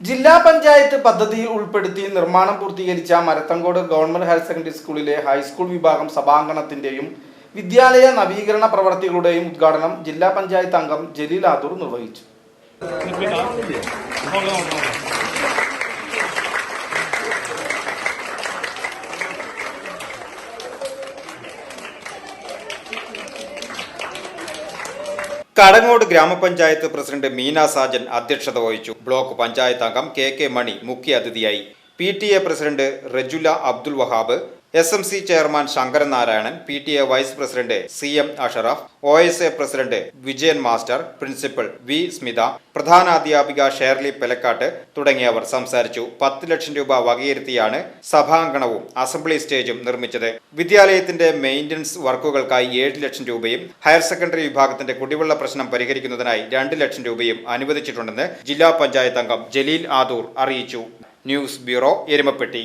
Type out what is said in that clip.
ജില്ലാ പഞ്ചായത്ത് പദ്ധതിയിൽ ഉൾപ്പെടുത്തി നിർമ്മാണം പൂർത്തീകരിച്ച മരത്തങ്കോട് ഗവൺമെന്റ് ഹയർ സെക്കൻഡറി സ്കൂളിലെ ഹൈസ്കൂൾ വിഭാഗം സഭാംഗണത്തിന്റെയും വിദ്യാലയ നവീകരണ പ്രവർത്തികളുടെയും ഉദ്ഘാടനം ജില്ലാ പഞ്ചായത്ത് അംഗം ജലീൽ ആദൂർ നിർവഹിച്ചു. കടങ്ങോട് ഗ്രാമപഞ്ചായത്ത് പ്രസിഡന്റ് മീന സാജൻ അധ്യക്ഷത വഹിച്ചു. ബ്ലോക്ക് പഞ്ചായത്ത് അംഗം കെ കെ മണി മുഖ്യ അതിഥിയായി P T A president Rejula Abdul Wahab S M C chairman Sankaran Narayanan P T A vice president C M Ashraf O S A president Vijayan master principal V Smitha പ്രധാനാധ്യാപിക Shirley Pelakkat തുടങ്ങിയവർ സംസാരിച്ചു. പത്ത് ലക്ഷം രൂപ വകയിരുത്തിയാണ് സഭാംഗണവും assembly സ്റ്റേജും നിർമ്മിച്ചത്. വിദ്യാലയത്തിന്റെ maintenance വർക്കുകൾക്കായി ഏഴ് ലക്ഷം രൂപയും higher secondary വിഭാഗത്തിന്റെ കുടിവെള്ള പ്രശ്നം പരിഹരിക്കുന്നതിനായി രണ്ട് ലക്ഷം രൂപയും അനുവദിച്ചിട്ടുണ്ടെന്ന് ജില്ലാ പഞ്ചായത്ത് അംഗം ജലീൽ ആദൂർ അറിയിച്ചു. News bureau Erumapetty.